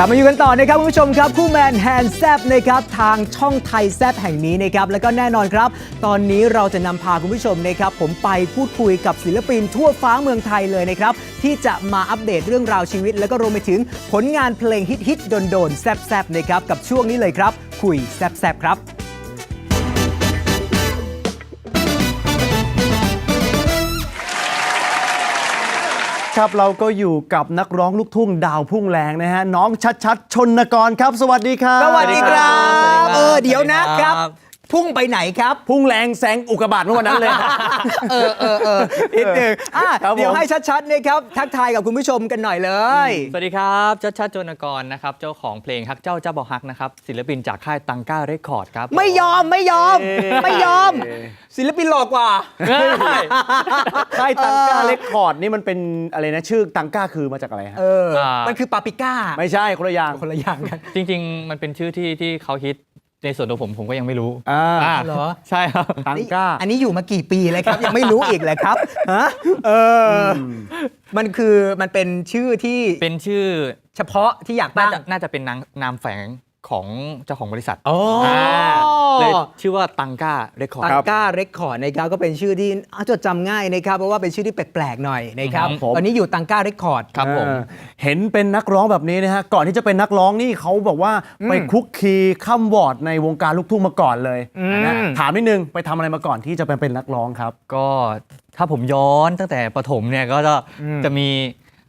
กลับมาอยู่กันต่อนะครับคุณผู้ชมครับคู่แมนแฮนแซบนะครับทางช่องไทยแซบแห่งนี้นะครับแล้วก็แน่นอนครับ ตอนนี้เราจะนำพาคุณผู้ชมนะครับผมไปพูดคุยกับศิลปินทั่วฟ้าเมืองไทยเลยนะครับที่จะมาอัปเดตเรื่องราวชีวิต แล้วก็รวมไปถึงผลงานเพลงฮิตๆโดนๆแซบๆนะครับกับช่วงนี้เลยครับ คุยแซบๆครับ ครับเราก็อยู่กับนักร้องลูกทุ่งดาวพุ่งแรงนะฮะน้องชัดชัดชนกรครับ สวัสดีครับ สวัสดีครับสวัสดีครับเออเดี๋ยวนะสวัสดีคครัรับบ พุ่งไปไหนครับ พุ่งแรงแซงอุกกาบาตเมื่อวันนั้นเลย เออเออเออนิดหนึ่งอะครับผม เดี๋ยวให้ชัดๆนะครับทักทายกับคุณผู้ชมกันหน่อยเลย สวัสดีครับชัดชัดโจนกรนะครับ เจ้าของเพลงฮักเจ้าเจ้าบอกฮักนะครับ ศิลปินจากค่ายตังก้าเรคคอร์ดครับไม่ยอมไม่ยอมเอ๊ะไม่ยอม ศิลปินหลอกกว่าค่ายตังก้าเรคคอร์ดนี่มันเป็นอะไรนะชื่อตังก้าคือมาจากอะไรฮะเออ มันคือปาปริก้า ไม่ใช่คนละอย่าง คนละอย่างกัน จริง ๆ มันเป็นชื่อที่ที่เขาฮิต ในส่วนตัวผมผมก็ยังไม่รู้อ่าอ่าเหรอ ใช่ครับ ตังก้า อันนี้อยู่มากี่ปีแล้วครับ ยังไม่รู้อีกเลยครับฮะเอออมันคือมันเป็นชื่อที่เป็นชื่อเฉพาะที่อยากน่าตั้งจะน่าจะเป็นนางนามแฝงของเจ้าของบริษัท อ๋ออา เลยชื่อว่าตังก้าเรคคอร์ตัดงก้าเรคคอร์ดนะครับก็เป็นชื่อที่อะจดจำง่ายนะครับ เพราะว่าเป็นชื่อที่แปลกๆหน่อยนะครับครับผม ตอนนี้อยู่ตังก้าเรคคอร์ด ครับผม เออเห็นเป็นนักร้องแบบนี้นะฮะ ก่อนที่จะเป็นนักร้องนี่เขาบอกว่าไปคลุกคลีข้ามวอร์ดในวงการลูกทุ่งมาก่อนเลยนะถามนิดนึงไปทำอะไรมาก่อนที่จะไปเป็นนักร้องครับ ก็ถ้าผมย้อนตั้งแต่ประถมเนี่ยก็จะจะมี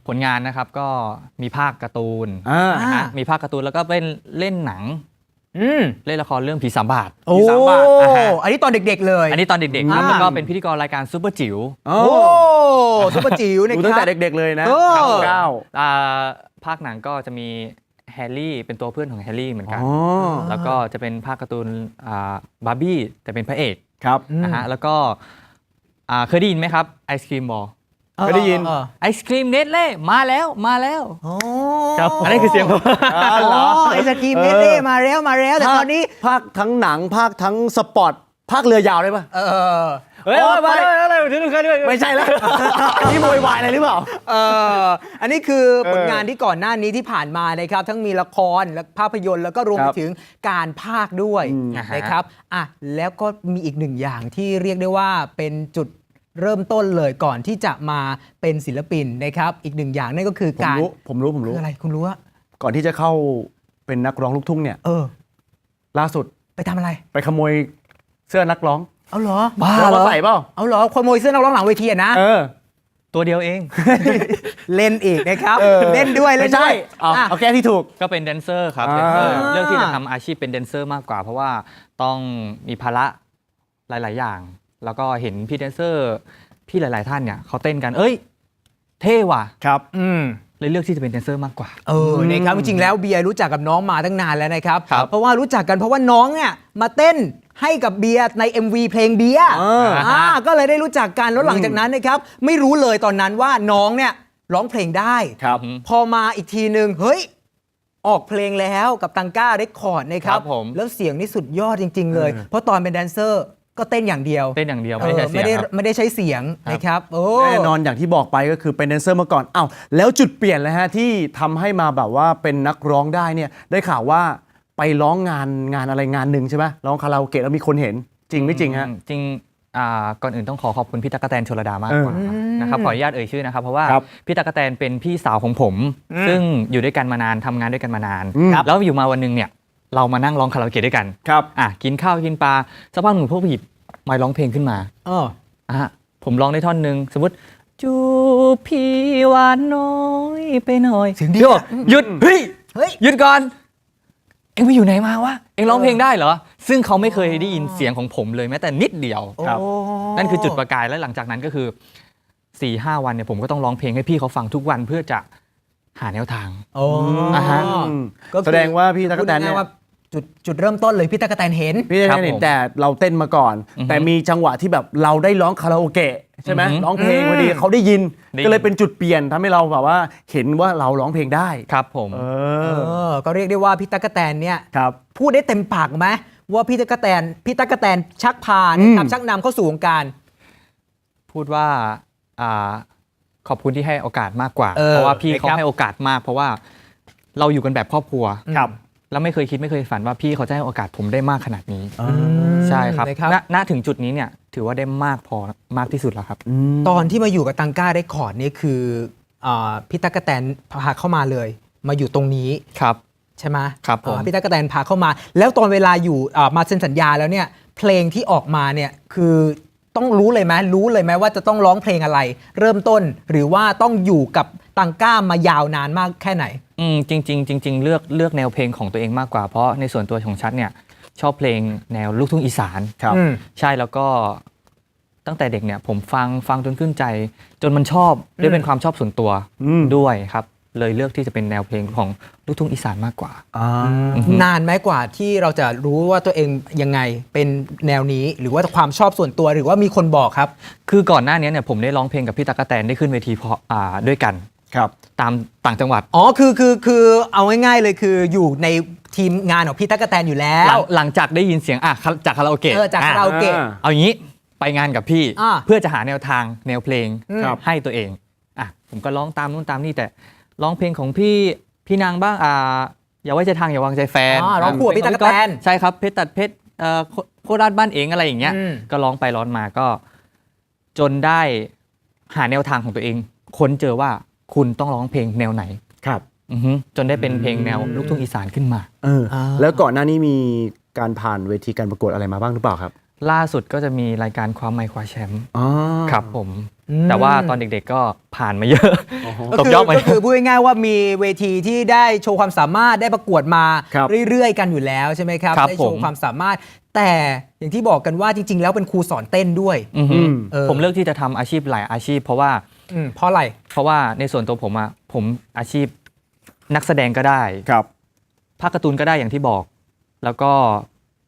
ผลงานนะครับ ก็มีภาคการ์ตูนอ่า นะฮะมีภาคการ์ตูนแล้วก็เล่นเล่นหนัง อืมเล่นละครเรื่องผีสามบาท โอ้ สามบาทอ่าฮะ อันนี้ตอนเด็กๆเลย อันนี้ตอนเด็กๆครับอ่า แล้วก็เป็นพิธีกรรายการซูเปอร์จิ๋วโอ้โอ้ซุปเปอร์จิ๋วนะดูคตั้งรับแต่เด็ก ๆ เลยนะเออครับเก้าอ่าภาคหนังก็จะมีแฮร์รี่เป็นตัวเพื่อนของแฮร์รี่เหมือนกัน อ๋อแล้วก็จะเป็นภาคการ์ตูนอ่าบาร์บี้แต่เป็นพระเอกครับ นะฮะแล้วก็อ่าเคยได้ยินไหมครับไอศครีมบอล เคยได้ยินเออไอศครีมเนสเล่มาแล้วมาแล้วโอ้ครับอันนี้คือเสียงผมอ๋ออ๋เหรออไอศกรีมเนเล่มาแล้วมาแล้วแต่ตอนนี้ภาคทั้งหนังภาคทั้งสปอร์ตภาคเรือยาวได้ปะเออเฮ้ยโอ้มาไปแล้วมาแล้วเดี๋ยวดูกันด้วยไม่ใช่แล้วนี่โวยวายอะไรหรือเปล่าเอออันนี้คือเออผลงานที่ก่อนหน้านี้ที่ผ่านมานะครับ ทั้งมีละครและภาพยนตร์แล้วก็รวมคไปรับถึงการภาคด้วยอืมนะครับอะแล้วก็มีอีกหนึ่งอย่างที่เรียกได้ว่าเป็นจุด เริ่มต้นเลยก่อนที่จะมาเป็นศิลปินนะครับ อีกหนึ่งอย่างนั่นก็คือผมการรู้ผมรู้ผมรู้ คืออะไรคุณรู้ว่าก่อนที่จะเข้าเป็นนักร้องลูกทุ่งเนี่ย เออ ล่าสุดไปทำอะไร ไปขโมยเสื้อนักร้องเอาเหรอ บ้าแล้วเหรมาอใส่เปล่าเอาเหรอขโมยเสื้อนักร้องหลังเวทีอะนะ เออ ตัวเดียวเอง เล่นอีกนะครับออ เล่นด้วยเล่ไม่นด้ใช่วยเอาอะ เอาแก้ที่ถูก ก็เป็นแดนเซอร์ครับอ่าแดนเซอร์เลือกที่จะทำอาชีพเป็นแดนเซอร์มากกว่า เพราะว่าต้องมีภาระหลาย ๆ อย่าง แล้วก็เห็นพี่แดนเซอร์พี่หลาย ๆ ท่านเนี่ยเขาเต้นกัน เอ้ย เท่ว่ะ ครับ อืม เลยเลือกที่จะเป็นแดนเซอร์มากกว่า เออนะครับจริงๆแล้วเบียร์รู้จักกับน้องมาตั้งนานแล้วนะครับ ครับเพราะว่ารู้จักกันเพราะว่าน้องเนี่ยมาเต้นให้กับเบียร์ใน MV เพลงเบียร์อ่าอ่าก็เลยได้รู้จักกันแล้วหลังจากนั้นนะครับ ไม่รู้เลยตอนนั้นว่าน้องเนี่ยร้องเพลงได้ ครับ พอมาอีกทีหนึ่งเฮ้ย ออกเพลงแล้วกับตังก้าเรคคอร์ดนะครับ ครับผมแล้วเสียงนี่สุดยอดจริง ๆ เลยเออเพราะตอนเป็นแดนเซอร์ ก็เต้นอย่างเดียวเต้นอย่างเดียวเอไม่ได้อใช้เสีไม่ยงได้ครับ ไม่ได้ใช้เสียงนะครับ โอ้แน่นอนอย่างที่บอกไปก็คือเป็นแดนเซอร์มาก่อนอ้าวแล้วจุดเปลี่ยนเลยฮะที่ทำให้มาแบบว่าเป็นนักร้องได้เนี่ยได้ข่าวว่าไปร้องงานงานอะไรงานหนึ่งใช่ไหมร้องคาราโอเกะแล้วมีคนเห็นจริงไม่จริงฮะอืมจริงอ่าก่อนอื่นต้องขอขอบคุณพี่ตั๊กกะแตนชลดามากกว่าเออนะครับขออนุญาตเอ่ยชื่อนะครับเพราะว่าครับพี่ตั๊กกะแตนเป็นพี่สาวของผม ซึ่งอยู่ด้วยกันมานานทำงานด้วยกันมานานอืมแล้วอยู่มาวันหนึงเนี่ย เรามานั่งร้องคาราโอเกะด้วยกันครับอะกินข้าวกินปลาสักพักหนึ่งพวกพี่มาร้องเพลงขึ้นมาเอออะผมร้องได้ท่อนหนึ่งสมมติจูบพี่หวานน้อยไปหน่อยเสียงดีพี่บอะอกหยุดเฮ้ยเฮ้ย หยุดก่อน เอ็งไปอยู่ไหนมาวะเอ็งร้องเพลงได้เหรอ ซึ่งเขาไม่เคยได้ยินเสียงของผมเลยแม้แต่นิดเดียวครับโอ้นั่นคือจุดประกายและหลังจากนั้นก็คือ4ี่ห้าวันเนี่ยผมก็ต้องร้องเพลงให้พี่เขาฟังทุกวันเพื่อจะหาแนวทาง โอ้อ่าฮะอืมก็คือแสดงว่าพี่ตั๊กกะแตนเนี่ยพูดง่ายๆว่า จุดจุดเริ่มต้นเลยพี่ตั๊กกะแตนเห็น พี่ตั๊กกะแตนครับเห็นผมแต่เราเต้นมาก่อนอือฮึแต่มีจังหวะที่แบบเราได้ร้องคาราโอเกะใช่ไหมอือฮึร้องเพลงอืมพอดีเขาได้ยิน ได้ยิน ก็เลยเป็นจุดเปลี่ยนทำให้เราแบบว่าเห็นว่าเราร้องเพลงได้ ครับผม เอเอออก็เรียกได้ว่าพี่ตั๊กกะแตนเนี่ยครับ พูดได้เต็มปากไหมว่าพี่ตั๊กกะแตนพี่ตั๊กกะแตนชักพานะครับอืมชักนำเข้าสู่วงการ พูดว่าอ่าขอบคุณที่ให้โอกาสมากกว่า เออเพราะว่าพี่เขานะครับ ให้โอกาสมาก เพราะว่าเราอยู่กันแบบครอบครัว ครับ แล้วไม่เคยคิดไม่เคยฝันว่าพี่เขาจะให้โอกาสผมได้มากขนาดนี้อ่าใช่ครับนะครับ ณณถึงจุดนี้เนี่ยถือว่าได้มากพอมากที่สุดแล้วครับ ตอนที่มาอยู่กับตังก้าได้คอร์ดนี่คืออาพี่ตั๊กกะแตนพาเข้ามาเลย มาอยู่ตรงนี้ครับ ใช่ไหมครับผม อ่าพี่ตั๊กกะแตนพาเข้ามา แล้วตอนเวลาอยู่อ่ามาเซ็นสัญญาแล้วเนี่ย เพลงที่ออกมาเนี่ยคือต้องรู้เลยไหมรู้เลยไหมว่าจะต้องร้องเพลงอะไร เริ่มต้นหรือว่าต้องอยู่กับ ตังก้ามายาวนานมากแค่ไหน อืมจริงๆจริง ๆ เลือกเลือกแนวเพลงของตัวเองมากกว่า เพราะในส่วนตัวของชัดเนี่ยชอบเพลงแนวลูกทุ่งอีสานครับ อืม ใช่แล้วก็ตั้งแต่เด็กเนี่ยผมฟังฟังจนขึ้นใจ จนมันชอบด้วยเป็นความชอบส่วนตัวอืม ด้วยครับ เลยเลือกที่จะเป็นแนวเพลงของลูกทุ่งอีสานมากกว่า อ่า อือฮึ นานไหมกว่าที่เราจะรู้ว่าตัวเองยังไงเป็นแนวนี้หรือว่าความชอบส่วนตัวหรือว่ามีคนบอกครับ คือก่อนหน้านี้เนี่ยผมได้ร้องเพลงกับพี่ตั๊กกะแตนได้ขึ้นเวทีเพราะอ่าด้วยกัน ครับ ตามต่างจังหวัด อ๋อคือคือคือเอาง่ายๆเลยคืออยู่ในทีมงานของพี่ตั๊กกะแตนอยู่แล้หลัวงหลังจากได้ยินเสียงอะจากคาราโอเกะเออจากคาราโอเกะ อ่าเอาอย่างนี้ไปงานกับพี่ อ่าเพื่อจะหาแนวทางแนวเพลงครับ ให้ตัวเองอะผมก็ร้องตามนู่นตามนี่แต่ร้องเพลงของพี่พี่นางบ้างอ่าอย่าไว้ใจทางอย่าวางใจแฟนอ๋อร้องคู่กับพี่ตั๊กกะแตนใช่ครับเพชรตัดเพชรเอ่อโคโคราชบ้านเองอะไรอย่างเงี้ยอืม ก็ร้องไปร้องมาก็ จนได้หาแนวทางของตัวเอง ค้นเจอว่า คุณต้องร้องเพลงแนวไหนครับอือฮึจนได้เป็นเพลงแนวลูกทุ่งอีสานขึ้นมา เอออาแล้วก่อนหน้านี้มีการผ่านเวทีการประกวดอะไรมาบ้างหรือเปล่าครับล่าสุดก็จะมีรายการความไมค์คว้าแชมป์อ๋อครับผม อืม แต่ว่าตอนเด็กๆก็ผ่านมาเยอะ ก็ตกคืยอดมา ก็คือพูดง่ายๆว่ามีเวทีที่ได้โชว์ความสามารถได้ประกวดมาครับเรื่อยๆ กันอยู่แล้วใช่ไหมครับครับได้โชผว์ม ความสามารถ แต่อย่างที่บอกกันว่าจริง ๆ แล้วเป็นครูสอนเต้นด้วย อือฮึอืม เออ ผมเลือกที่จะทำอาชีพหลายอาชีพ เพราะว่า อืมเพราะอะไรเพราะว่าในส่วนตัวผมอะผมอาชีพนักแสดงก็ได้ครับ ภาคการ์ตูนก็ได้อย่างที่บอก แล้วก็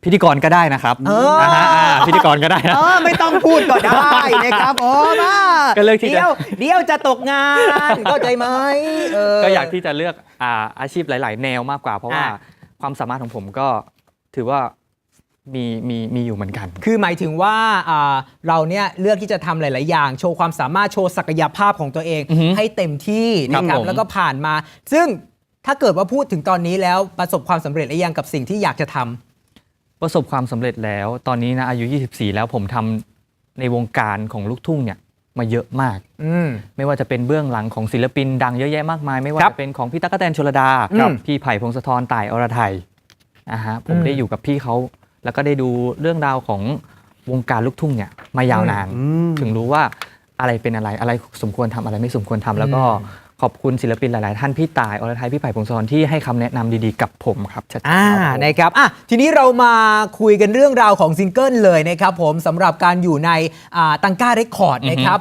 พิธีกรก็ได้นะครับเอออ่าฮะอ่าพิธีกรก็ได้นะ เออไม่ต้องพูดก็ได้นะครับโอ้มาก็เลือกที่จะ เดี๋ยวเดี๋ยวจะตกงานเข้าใจไหมเก็อยากที่จะเลือกอ่าอาชีพหลาย ๆ แนวมากกว่า เพราะว่าอ่าความสามารถของผมก็ถือว่า มีมีมีอยู่เหมือนกัน คือหมายถึงว่าอ่าเราเนี่ยเลือกที่จะทำหลาย ๆ อย่าง โชว์ความสามารถโชว์ศักยภาพของตัวเองอือฮึให้เต็มที่ครับนะครับผม แล้วก็ผ่านมา ซึ่งถ้าเกิดว่าพูดถึงตอนนี้แล้วประสบความสำเร็จหรือยังกับสิ่งที่อยากจะทำ ประสบความสำเร็จแล้ว ตอนนี้นะอายุ 24 แล้วผมทำในวงการของลูกทุ่งเนี่ยมาเยอะมาก อืม ไม่ว่าจะเป็นเบื้องหลังของศิลปินดังเยอะแยะมากมาย ไม่ว่าครับจะเป็นของพี่ตั๊กกะแตนชลดา ครับ พี่ไผ่พงศธรต่ายอรไทยอ่าฮะผมอืม ได้อยู่กับพี่เขา แล้วก็ได้ดูเรื่องราวของวงการลูกทุ่งเนี่ยมายาวนานอืมถึงรู้ว่าอะไรเป็นอะไรอะไรสมควรทำอะไรไม่สมควรทำแล้วก็ขอบคุณศิลปินหลาย ๆ ท่านพี่ต่ายอรไทยพี่ไผ่พงศธรที่ให้คำแนะนำดี ๆ กับผมครับชัดๆอ่าครับผมนะครับอะทีนี้เรามาคุยกันเรื่องราวของซิงเกิลเลยนะครับผมสำหรับการอยู่ในอ่าตังก้าเรคคอร์ดอือฮึนะครับ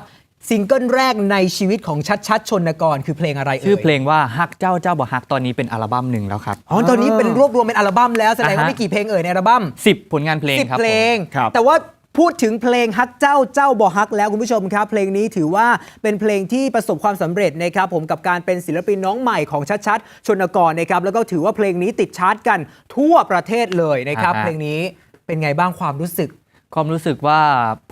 ซิงเกิลแรกในชีวิตของชัดชัดชนกร คือเพลงอะไรเอ่ยชื่อเพลงว่าฮักเจ้าเจ้าบ่ฮักตอนนี้เป็นอัลบั้มหนึ่งแล้วครับอ๋อตอนนี้เป็นรวบรวมเป็นอัลบั้มแล้วแสดงว่าอ่าฮะมีกี่เพลงเอ่ยในอัลบั้มสิบผลงานเพลงสิบครับเพลงผมครับแต่ว่าพูดถึงเพลงฮักเจ้าเจ้าบ่ฮักแล้วคุณผู้ชมครับ เพลงนี้ถือว่าเป็นเพลงที่ประสบความสำเร็จนะครับผมกับการเป็นศิลปินน้องใหม่ของชัดชัดชนกรนะครับแล้วก็ถือว่าเพลงนี้ติดชาร์ตกันทั่วประเทศเลยนะครับอ่าฮะเพลงนี้เป็นไงบ้างความรู้สึก ความรู้สึกว่า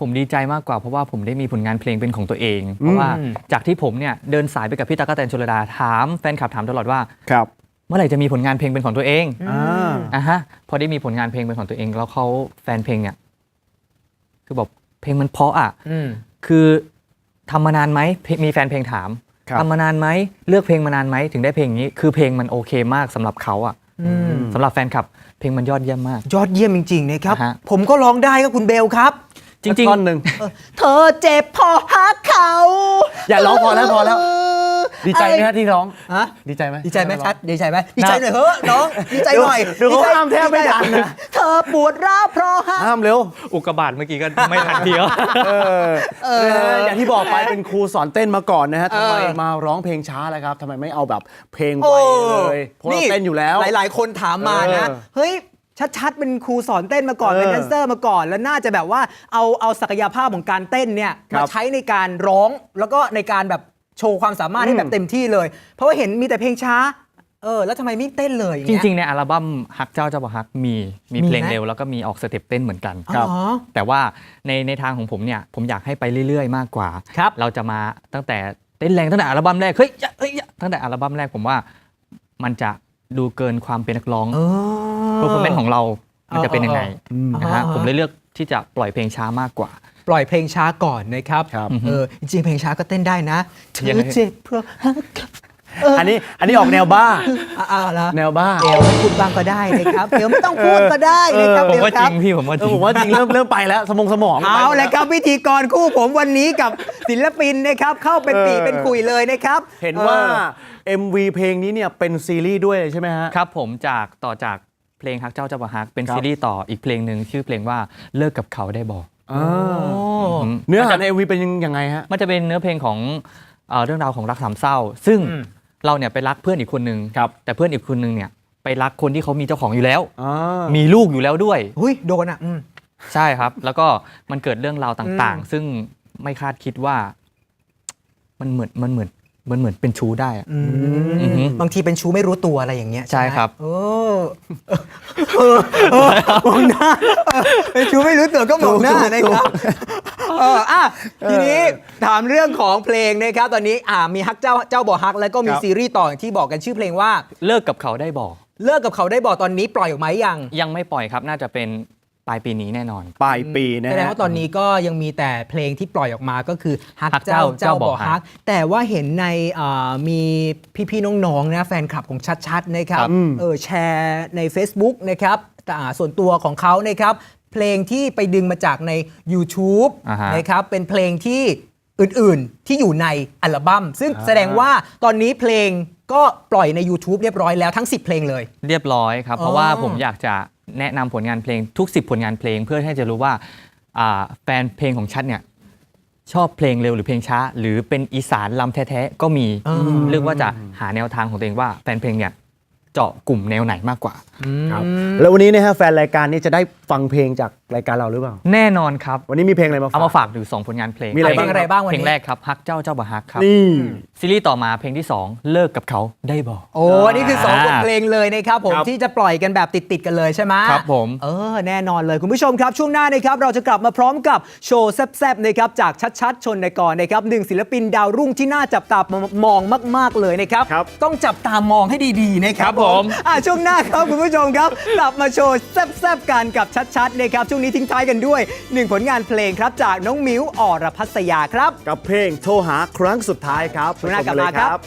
ผมดีใจมากกว่าเพราะว่าผมได้มีผลงานเพลงเป็นของตัวเอง เพราะว่าจากที่ผมเนี่ยเดินสายไปกับพี่ตากกะแตนชลดาถามแฟนคลับถามตลอดว่าครับเมื่อไหร่จะมีผลงานเพลงเป็นของตัวเองอ่าอะฮะพอได้มีผลงานเพลงเป็นของตัวเอง แล้วเขาแฟนเพลงเนี่ยคือบอกเพลงมันเพราะอะอืมคือทำมานานไหมเพมีแฟนเพลงถามครับทำมานานไหมเลือกเพลงมานานไหมถึงได้เพลงนี้ คือเพลงมันโอเคมากสำหรับเขาอะอืม สำหรับแฟนคลับ เพลงมันยอดเยี่ยมมาก ยอดเยี่ยมจริงๆนะครับอ่าฮะ ผมก็ร้องได้ครับคุณเบลครับ จริง ท่อนหนึ่ง เธอเจ็บพอฮักเขา อย่าร้องพอแล้วพอแล้ว ดีใจไหมฮะที่ร้อง ฮะดีใจไหมดีใจไหมชัดดีใจไหมดีใจหน่อยเฮ้อะน้องดีใจหน่อยเดี๋ยวเขาดีใจห้ามแทบไม่ทันนะเธอปวดร้าวเพราะฮักห้ามเร็วๆอุกกาบาตเมื่อกี้ก็ไม่ทันทีแล้วเออเออนะฮะอย่างที่บอกไปเป็นครูสอนเต้นมาก่อนนะฮะเออทำไมมาร้องเพลงช้าแล้วครับทำไมไม่เอาแบบเพลงไวโอ้เลยเพราะเราเต้นอยู่แล้ว หลาย ๆ คนถามมานะเออเฮ้ยชัดๆ เป็นครูสอนเต้นมาก่อนเออเป็นแดนเซอร์มาก่อน แล้วน่าจะแบบว่าเอาเอาศักยภาพของการเต้นเนี่ยครัมาบใช้ในการร้องแล้วก็ในการแบบ โชว์ความสามารถให้อืมแบบเต็มที่เลย เพราะว่าเห็นมีแต่เพลงช้า เออ แล้วทำไมไม่เต้นเลยอย่าจเย ริง ๆ ในอัลบั้มฮักเจ้าเจ้าบ่ฮักมีมีมีเพลงไหมเร็วแล้วก็มีออกสเต็ปเต้นเหมือนกันอ๋อแต่ว่าในในทางของผมเนี่ยผมอยากให้ไปเรื่อย ๆ มากกว่า ครับเราจะมาตั้งแต่เต้นแรงตั้งแต่อัลบั้มแรกเฮ้ยยะเฮ้ยยะตั้งแต่อัลบั้มแรกผมว่ามันจะดูเกินความเป็นนักร้องเออ เพอร์ฟอร์แมนซ์ของเรามันจะเป็นยังไงอืมนะฮะอ่าผมเลยเลือกที่จะปล่อยเพลงช้ามากกว่า ปล่อยเพลงช้าก่อนนะครับครับ เออจริงๆเพลงช้าก็เต้นได้นะเธยังอไงเจ็บเพราะฮักอันนี้อันนี้ออกแนวบ้า อ่าอ่าละแนวบ้าเอวไม่พูดบ้างก็ได้นะครับเอวไม่ต้องพูดก็ได้นะครับผมเอวว่าคจรัริบ งพี่ผมว่าเอจอริงผมว่าจริงเริ่มเริ่มไปแล้ว สมองสมอง เอาเลยครับพิธีกรคู่ผมวันนี้กับศิลปินนะครับ เข้าเป็นปีเออ เป็นคุยเลยนะครับเห็นว่า ออ MV เพลงนี้เนี่ยเป็นซีรีส์ด้วยใช่ไหมฮะ ครับผมจากต่อจากเพลงฮักเจ้าเจ้าบ่ฮักเป็นครับ ซีรีส์ต่ออีกเพลงหนึ่งชื่อเพลงว่าเลิกกับเขาได้บอก อ่าโอ้อืมเนื้อหาใน MV เป็นยังไงฮะ มันจะเป็นเนื้อเพลงของเอ่อเรื่องราวของรักสามเศร้า ซึ่งอืม เราเนี่ยไปรักเพื่อนอีกคนนึงครับ แต่เพื่อนอีกคนนึงเนี่ยไปรักคนที่เขามีเจ้าของอยู่แล้ว อ่า มีลูกอยู่แล้วด้วย หุ้ยโดนอะอืม ใช่ครับ แล้วก็มันเกิดเรื่องราวต่างอืม ๆ ซึ่งไม่คาดคิดว่า มันเหมือนมันเหมือน มันเหมือนเป็นชู้ได้อะ อืมอือหือบางทีเป็นชู้ไม่รู้ตัวอะไรอย่างเงี้ยใช่ไหมครับเออเออเออมองหน้าเออเป็นชู้ไม่รู้ตัวก็มองหน้านะครับเอออะทีนี้ถามเรื่องของเพลงนะครับ ตอนนี้อ่ามีฮักเจ้าเจ้าบ่อฮัก แล้วก็มีครับ ซีรีส์ต่ออย่างที่บอกกันชื่อเพลงว่า เลิกกับเขาได้บอก เลิกกับเขาได้บอกตอนนี้ปล่อยออกมาหรือยัง ยังไม่ปล่อยครับน่าจะเป็น ปลายปีนี้แน่นอน ปลายปีนะแสดงฮะ ว่าตอนนี้ก็ยังมีแต่เพลงที่ปล่อยออกมาก็คือฮักฮักเจ้าเจ้าเจ้าบ่อเจ้าบ่อฮัฮัก ก แต่ว่าเห็นในอ่ามีพี่ๆน้องๆนะแฟนคลับของชัดๆนะครับครับอืม เออแชร์ใน Facebook นะครับแต่อ่าส่วนตัวของเขานะครับ เพลงที่ไปดึงมาจากใน YouTube อ่าฮะ นะครับเป็นเพลงที่อื่นๆที่อยู่ในอัลบั้มซึ่งอ่าแสดงว่าตอนนี้เพลงก็ปล่อยใน YouTube เรียบร้อยแล้วทั้ง 10 เพลงเลย เรียบร้อยครับ เพอ๋ราะอว่าผมอยากจะ แนะนำผลงานเพลงทุก 10 ผลงานเพลง เพื่อให้จะรู้ว่าอ่าแฟนเพลงของชัดเนี่ยชอบเพลงเร็วหรือเพลงช้า หรือเป็นอีสานลำแท้ๆก็มีอืมเรื่องว่าจะหาแนวทางของตัวเองว่าแฟนเพลงเนี่ยเจาะกลุ่มแนวไหนมากกว่าครับแล้ววันนี้นะฮะแฟนรายการนี้จะได้ฟังเพลงจาก รายการเราหรือเปล่า แน่นอนครับ วันนี้มีเพลงอะไรมาฝากเอามาฝากอยู่สองผลงานเพลงมีอะไรเพลงอะไรบ้างวันนี้เพลงแรกครับฮักเจ้าเจ้าบ่ฮักครับนี่ ซีรีส์ต่อมาเพลงที่สองเลิกกับเขาได้บอก โอ้นี่คือ2บทเพลงเลยนะครับผมครับ ที่จะปล่อยกันแบบติด ๆ กันเลยใช่ไหมครับผม เออแน่นอนเลยคุณผู้ชมครับ ช่วงหน้านะครับเราจะกลับมาพร้อมกับโชว์แซบๆนะครับจากชัดๆชนในกรนะครับหนึ่งศิลปินดาวรุ่งที่น่าจับตามองมาก ๆเลยนะครับ ครับ ต้องจับตามองให้ดีๆนะครับครับผม อะช่วงหน้าครับคุณผู้ชมครับกลับมาโชว์แซบๆกันกับชัดๆนะครับช่วงนี้ทิ้งท้ายกันด้วยหนึ่งผลงานเพลงครับจากน้องมิ้วอรพัสยาครับ กับเพลงโทรหาครั้งสุดท้ายครับช่วงหน้ากลับมาไปชเลยครับ